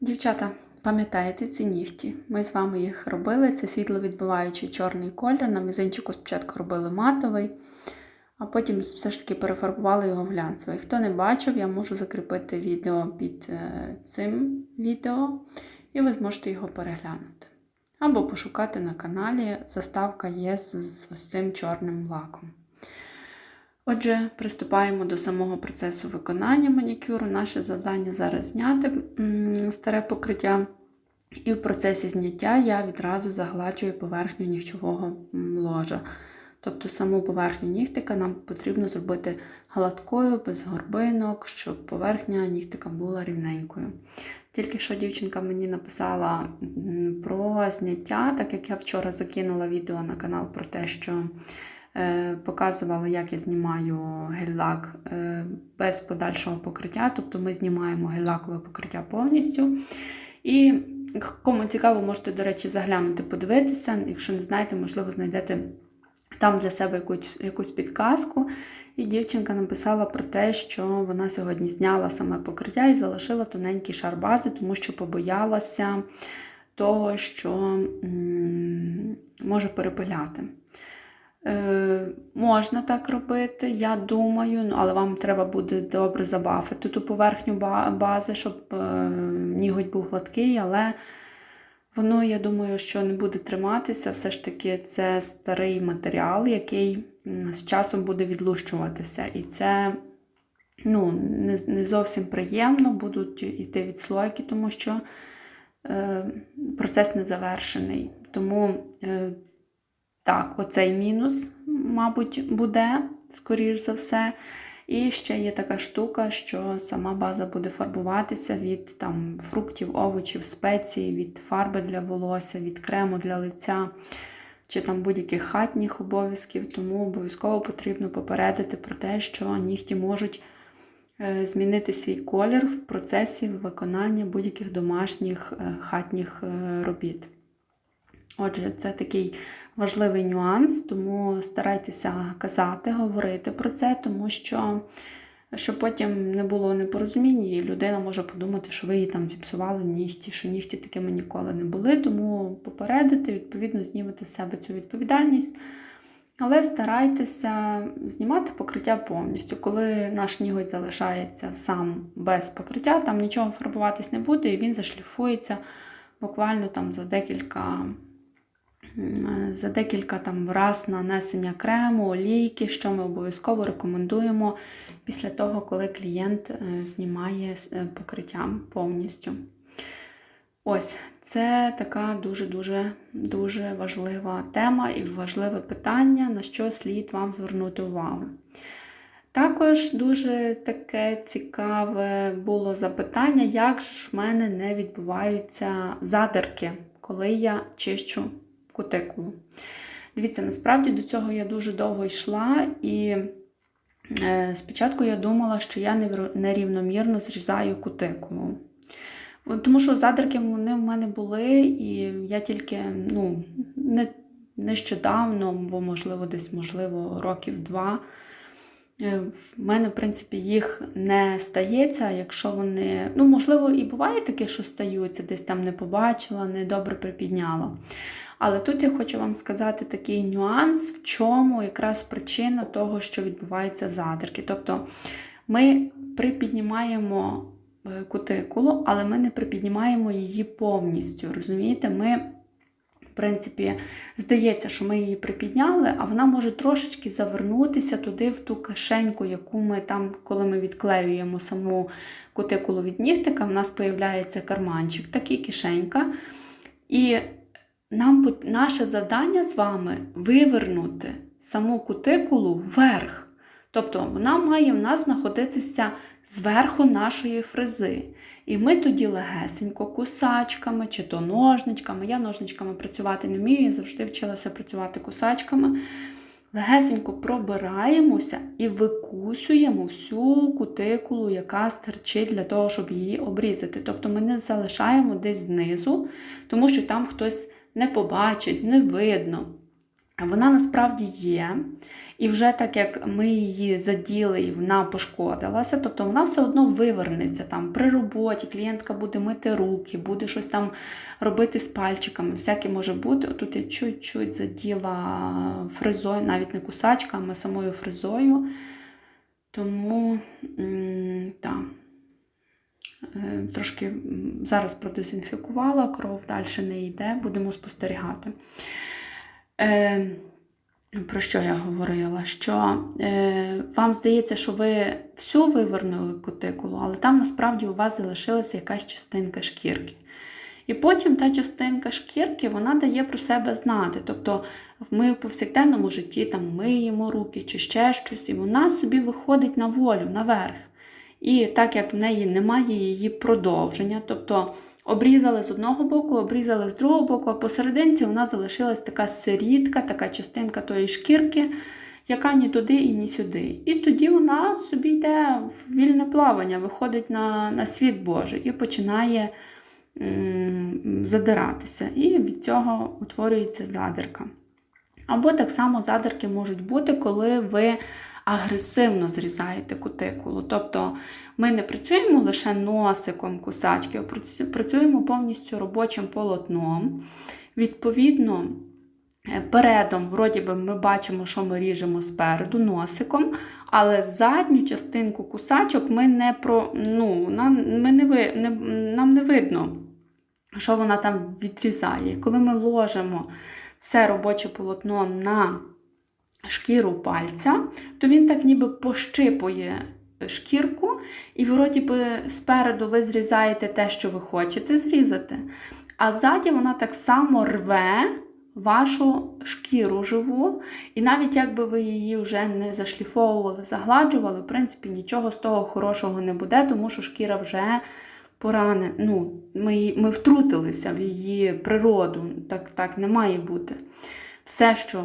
Дівчата, пам'ятаєте ці нігті? Ми з вами їх робили. Це світловідбиваючий чорний колір. На мізинчику спочатку робили матовий, а потім все ж таки перефарбували його глянцевий. Хто не бачив, я можу закріпити відео під е, цим відео, і ви зможете його переглянути. Або пошукати на каналі. Заставка є з, з ось цим чорним лаком. Отже, приступаємо до самого процесу виконання манікюру. Наше завдання зараз зняти старе покриття. І в процесі зняття я відразу загладжую поверхню нігтєвого м, ложа. Тобто саму поверхню нігтика нам потрібно зробити гладкою, без горбинок, щоб поверхня нігтика була рівненькою. Тільки що дівчинка мені написала про зняття, так як я вчора закинула відео на канал про те, що показувала, як я знімаю гель-лак е, без подальшого покриття. Тобто ми знімаємо гель-лакове покриття повністю. І кому цікаво, можете, до речі, заглянути, подивитися. Якщо не знаєте, можливо, знайдете там для себе якусь, якусь підказку. І дівчинка написала про те, що вона сьогодні зняла саме покриття і залишила тоненький шар бази, тому що побоялася того, що м, може перепиляти. Е, можна так робити, я думаю, ну, але вам треба буде добре забафити ту поверхню бази, щоб е, ніготь був гладкий, але воно, я думаю, що не буде триматися. Все ж таки, це старий матеріал, який з часом буде відлущуватися. І це ну, не, зовсім приємно, будуть йти відслойки, тому що е, процес не завершений. Тому так, оцей мінус, мабуть, буде, скоріш за все. І ще є така штука, що сама база буде фарбуватися від там, фруктів, овочів, спецій, від фарби для волосся, від крему для лиця чи там будь-яких хатніх обов'язків. Тому обов'язково потрібно попередити про те, що нігті можуть е, змінити свій колір в процесі виконання будь-яких домашніх е, хатніх е, робіт. Отже, це такий важливий нюанс, тому старайтеся казати, говорити про це, тому що щоб потім не було непорозумінь, і людина може подумати, що ви їй там зіпсували нігті, що нігті такими ніколи не були. Тому попередити, відповідно, знімете з себе цю відповідальність. Але старайтеся знімати покриття повністю. Коли наш ніготь залишається сам без покриття, там нічого фарбуватись не буде, і він зашліфується буквально там за декілька за декілька там раз нанесення крему, олійки, що ми обов'язково рекомендуємо після того, коли клієнт е, знімає е, покриття повністю. Ось, це така дуже-дуже дуже важлива тема і важливе питання, на що слід вам звернути увагу. Також дуже таке цікаве було запитання, як ж в мене не відбуваються задерки, коли я чищу кутикулу. Дивіться, насправді до цього я дуже довго йшла, і е, спочатку я думала, що я нерівномірно зрізаю кутикулу. Тому що задерки вони в мене були, і я тільки ну, не, нещодавно, бо, можливо, десь, можливо, років два. е, В мене, в принципі, їх не стається, якщо вони. Ну, можливо, і буває таке, що стаються, десь там не побачила, не добре припідняла. Але тут я хочу вам сказати такий нюанс, в чому якраз причина того, що відбуваються задерки. Тобто ми припіднімаємо е, кутикулу, але ми не припіднімаємо її повністю. Розумієте, ми. В принципі, здається, що ми її припідняли, а вона може трошечки завернутися туди, в ту кишеньку, яку ми там, коли ми відклеюємо саму кутикулу від нігтика, в нас з'являється карманчик, такий кишенька. І нам наше завдання з вами вивернути саму кутикулу вверх. Тобто вона має в нас знаходитися зверху нашої фрези. І ми тоді легесенько кусачками чи то ножничками. Я ножничками працювати не вмію, я завжди вчилася працювати кусачками. Легесенько пробираємося і викусуємо всю кутикулу, яка стерчить для того, щоб її обрізати. Тобто ми не залишаємо десь знизу, тому що там хтось не побачить, не видно. Вона насправді є. І вже так як ми її заділи і вона пошкодилася, тобто вона все одно вивернеться там при роботі, клієнтка буде мити руки, буде щось там робити з пальчиками, всяке може бути. Тут я чуть-чуть заділа фрезою, навіть не кусачками, а самою фрезою. Тому так. Е, Трошки зараз продезінфікувала, кров далі не йде, будемо спостерігати. Е, про що я говорила? Що е, вам здається, що ви всю вивернули кутикулу, але там насправді у вас залишилася якась частинка шкірки. І потім та частинка шкірки вона дає про себе знати. Тобто ми в повсякденному житті там миємо руки чи ще щось, і вона собі виходить на волю, наверх. І так як в неї немає її продовження, тобто обрізали з одного боку, обрізали з другого боку, а посерединці вона залишилась така сирітка, така частинка тої шкірки, яка ні туди і ні сюди. І тоді вона собі йде в вільне плавання, виходить на, на світ Божий і починає м, задиратися. І від цього утворюється задирка. Або так само задирки можуть бути, коли ви агресивно зрізаєте кутикулу. Тобто ми не працюємо лише носиком кусачки, а працюємо повністю робочим полотном. Відповідно, е, передом, вроді би, ми бачимо, що ми ріжемо спереду носиком, але задню частинку кусачок ми не про, ну, нам, ми не, не, нам не видно, що вона там відрізає. Коли ми ложимо все робоче полотно на шкіру пальця, то він так ніби пощипує шкірку, і вроді би спереду ви зрізаєте те, що ви хочете зрізати, а ззаді вона так само рве вашу шкіру живу, і навіть якби ви її вже не зашліфовували, загладжували, в принципі, нічого з того хорошого не буде, тому що шкіра вже поране. Ну, ми, ми втрутилися в її природу, так, так не має бути. Все, що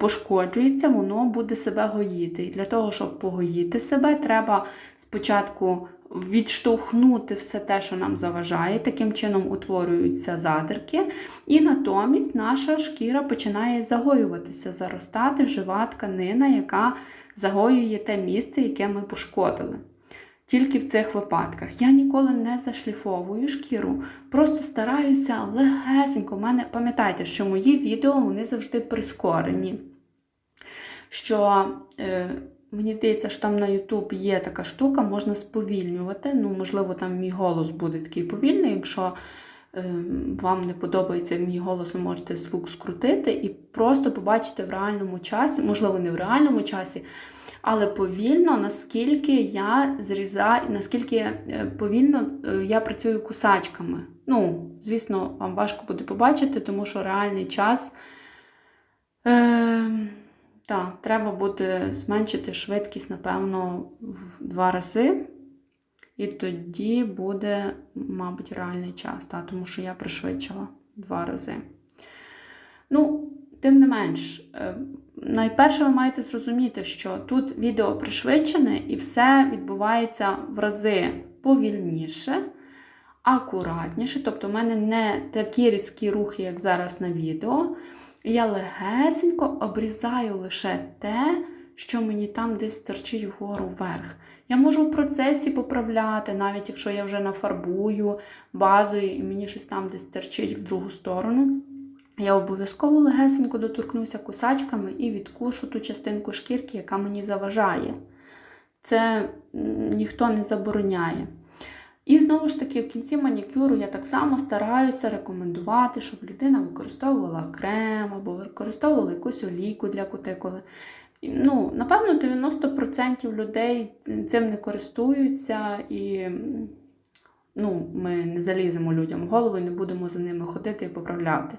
пошкоджується, воно буде себе гоїти. І для того, щоб погоїти себе, треба спочатку відштовхнути все те, що нам заважає. Таким чином утворюються задирки, і натомість наша шкіра починає загоюватися, заростати жива тканина, яка загоює те місце, яке ми пошкодили. Тільки в цих випадках. Я ніколи не зашліфовую шкіру, просто стараюся легесенько. У мене пам'ятайте, що мої відео вони завжди прискорені. Що е, мені здається, що там на YouTube є така штука, можна сповільнювати. Ну, можливо, там мій голос буде такий повільний. Якщо вам не подобається мій голос, ви можете звук скрутити і просто побачите в реальному часі, можливо, не в реальному часі, але повільно, наскільки я зрізаю, наскільки е, повільно е, я працюю кусачками. Ну, звісно, вам важко буде побачити, тому що реальний час. Е, так, треба буде зменшити швидкість, напевно, в два рази. І тоді буде, мабуть, реальний час, та, тому що я пришвидшила два рази. Ну, тим не менш, е, найперше ви маєте зрозуміти, що тут відео пришвидшене і все відбувається в рази повільніше, акуратніше. Тобто, в мене не такі різкі рухи, як зараз на відео. Я легесенько обрізаю лише те, що мені там десь торчить вгору вверх. Я можу в процесі поправляти, навіть якщо я вже нафарбую базою і мені щось там десь торчить в другу сторону. Я обов'язково легесенько доторкнуся кусачками і відкушу ту частинку шкірки, яка мені заважає. Це ніхто не забороняє. І знову ж таки, в кінці манікюру я так само стараюся рекомендувати, щоб людина використовувала крем або використовувала якусь олійку для кутикули. Ну, напевно, 90% людей цим не користуються і ну, ми не заліземо людям в голову і не будемо за ними ходити і поправляти.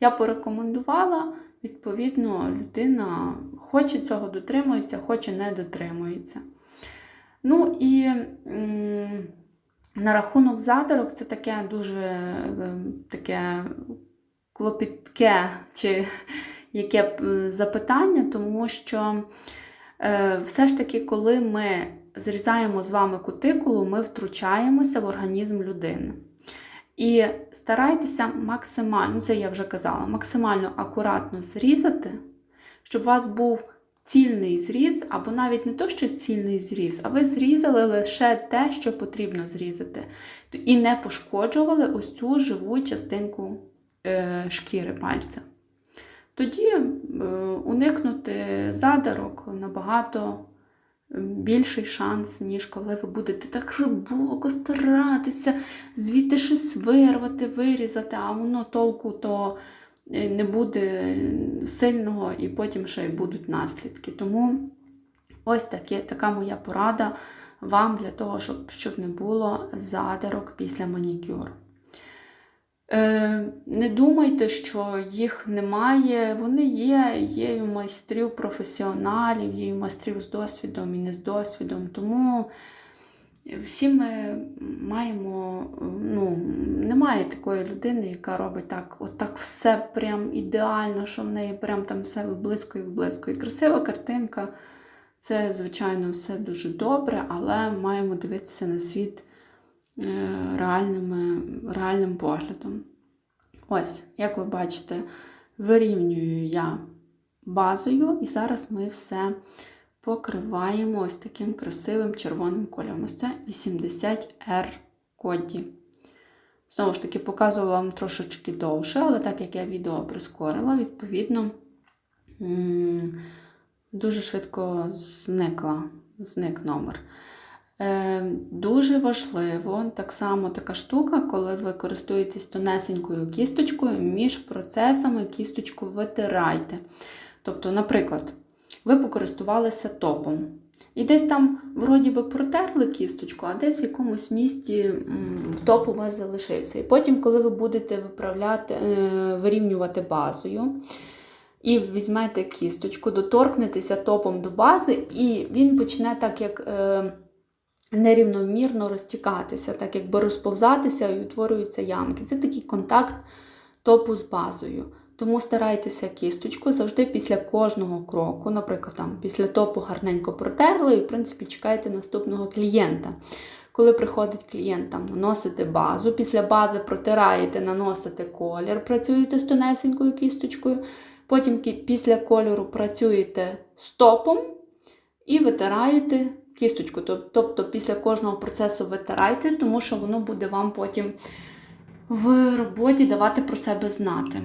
Я порекомендувала, відповідно, людина хоче цього дотримується, хоче не дотримується. Ну і м, на рахунок задирок це таке дуже е, таке клопітке чи яке е, запитання, тому що е, все ж таки, коли ми зрізаємо з вами кутикулу, ми втручаємося в організм людини. І старайтеся максимально, ну, це я вже казала, максимально акуратно зрізати, щоб у вас був цільний зріз, або навіть не то, що цільний зріз, а ви зрізали лише те, що потрібно зрізати. І не пошкоджували ось цю живу частинку е, шкіри пальця. Тоді е, уникнути задарок набагато більший шанс, ніж коли ви будете так глибоко старатися, звідти щось вирвати, вирізати, а воно толку то е, не буде сильного і потім ще й будуть наслідки. Тому ось таке, така моя порада вам для того, щоб, щоб не було задирок після манікюру. Е, Не думайте, що їх немає. Вони є, є і майстрів професіоналів, є і майстрів з досвідом і не з досвідом. Тому всі ми маємо, ну, немає такої людини, яка робить так, от так все прям ідеально, що в неї прям там все виблиско і виблиско. І красива картинка. Це, звичайно, все дуже добре, але маємо дивитися на світ реальними, реальним поглядом. Ось, як ви бачите, вирівнюю я базою, і зараз ми все покриваємо ось таким красивим червоним кольором. Ось це 80R коді. Знову ж таки, показувала вам трошечки довше, але так як я відео прискорила, відповідно, дуже швидко зникла, зник номер. Е, дуже важливо, так само така штука, коли ви користуєтесь тонесенькою кісточкою, між процесами кісточку витирайте. Тобто, наприклад, ви покористувалися топом. І десь там, вроді би, протерли кісточку, а десь в якомусь місці топ у вас залишився. І потім, коли ви будете виправляти, е, вирівнювати базою, і візьмете кісточку, доторкнетеся топом до бази, і він почне так, як. Нерівномірно розтікатися, так якби розповзатися і утворюються ямки. Це такий контакт топу з базою. Тому старайтеся кісточку завжди після кожного кроку, наприклад, там, після топу гарненько протерли, і, в принципі, чекайте наступного клієнта. Коли приходить клієнт, там, наносите базу, після бази протираєте, наносите колір, працюєте з тонесенькою кісточкою. Потім після кольору працюєте з топом і витираєте кісточку. Тобто після кожного процесу витирайте, тому що воно буде вам потім в роботі давати про себе знати.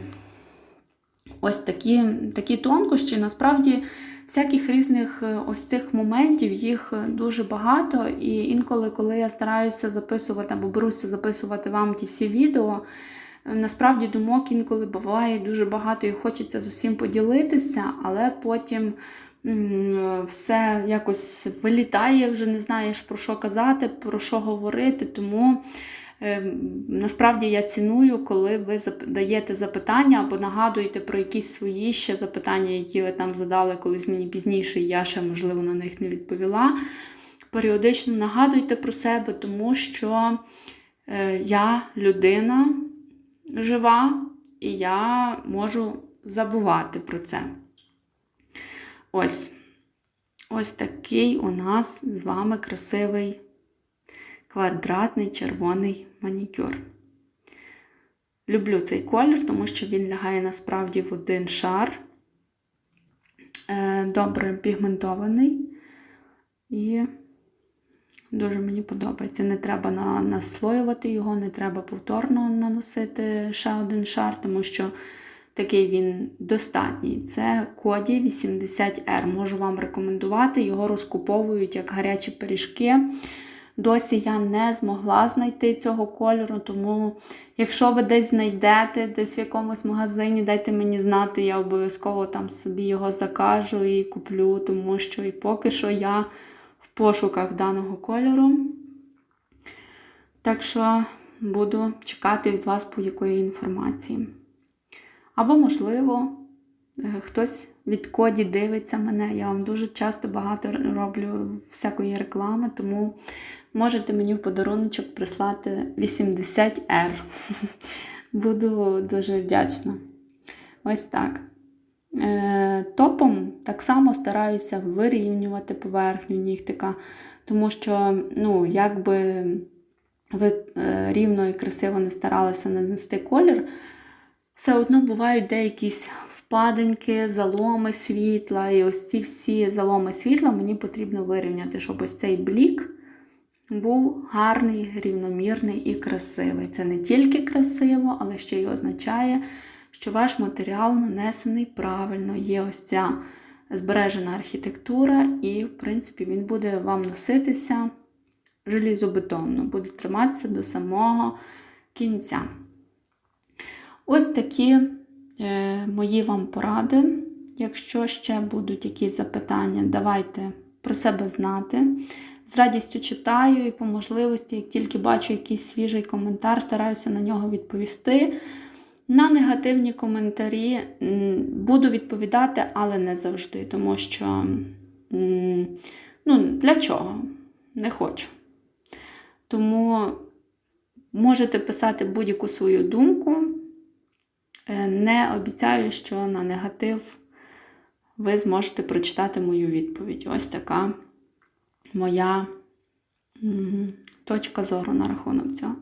Ось такі такі тонкощі. Насправді, всяких різних е, ось цих моментів, їх дуже багато. І інколи, коли я стараюся записувати або беруся записувати вам ті всі відео, е, насправді думок інколи буває дуже багато і хочеться з усім поділитися, але потім все якось вилітає, вже не знаєш про що казати, про що говорити. Тому е, насправді я ціную, коли ви даєте запитання або нагадуєте про якісь свої ще запитання, які ви там задали колись мені пізніше, і я ще, можливо, на них не відповіла. Періодично нагадуйте про себе, тому що е, я людина жива, і я можу забувати про це. Ось ось такий у нас з вами красивий квадратний червоний манікюр. Люблю цей колір, тому що він лягає насправді в один шар, е, добре пігментований. І дуже мені подобається. Не треба наслоювати його, не треба повторно наносити ще один шар, тому що такий він достатній. Це коді 80R. Можу вам рекомендувати, його розкуповують як гарячі пиріжки. Досі я не змогла знайти цього кольору, тому, якщо ви десь знайдете, десь в якомусь магазині, дайте мені знати, я обов'язково там собі його закажу і куплю, тому що і поки що я в пошуках даного кольору. Так що буду чекати від вас будь-якої інформації. Або, можливо, е, хтось від коді дивиться мене. Я вам дуже часто багато роблю всякої реклами, тому можете мені в подаруночок прислати 80R. Буду дуже вдячна. Ось так. Е, топом так само стараюся вирівнювати поверхню нігтика, тому що, ну, якби ви е, рівно і красиво не старалися нанести колір, все одно бувають деякі впадинки, заломи світла. І ось ці всі заломи світла мені потрібно вирівняти, щоб ось цей блік був гарний, рівномірний і красивий. Це не тільки красиво, але ще й означає, що ваш матеріал нанесений правильно. Є ось ця збережена архітектура, і, в принципі, він буде вам носитися желізобетонно, буде триматися до самого кінця. Ось такі е, мої вам поради. Якщо ще будуть якісь запитання, давайте про себе знати. З радістю читаю і по можливості, як тільки бачу якийсь свіжий коментар, стараюся на нього відповісти. На негативні коментарі буду відповідати, але не завжди, тому що ну, для чого? Не хочу. Тому можете писати будь-яку свою думку. Е, Не обіцяю, що на негатив ви зможете прочитати мою відповідь. Ось така моя точка зору на рахунок цього.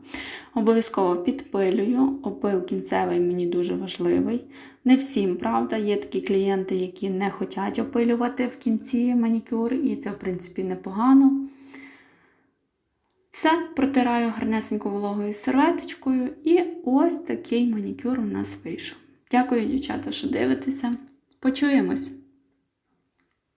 Обов'язково підпилюю. Опил кінцевий мені дуже важливий. Не всім, правда, є такі клієнти, які не хочуть опилювати в кінці манікюр, і це, в принципі, непогано. Все, протираю гарнесенько вологою серветочкою, і ось такий манікюр у нас вийшов. Дякую, дівчата, що дивитеся. Почуємось!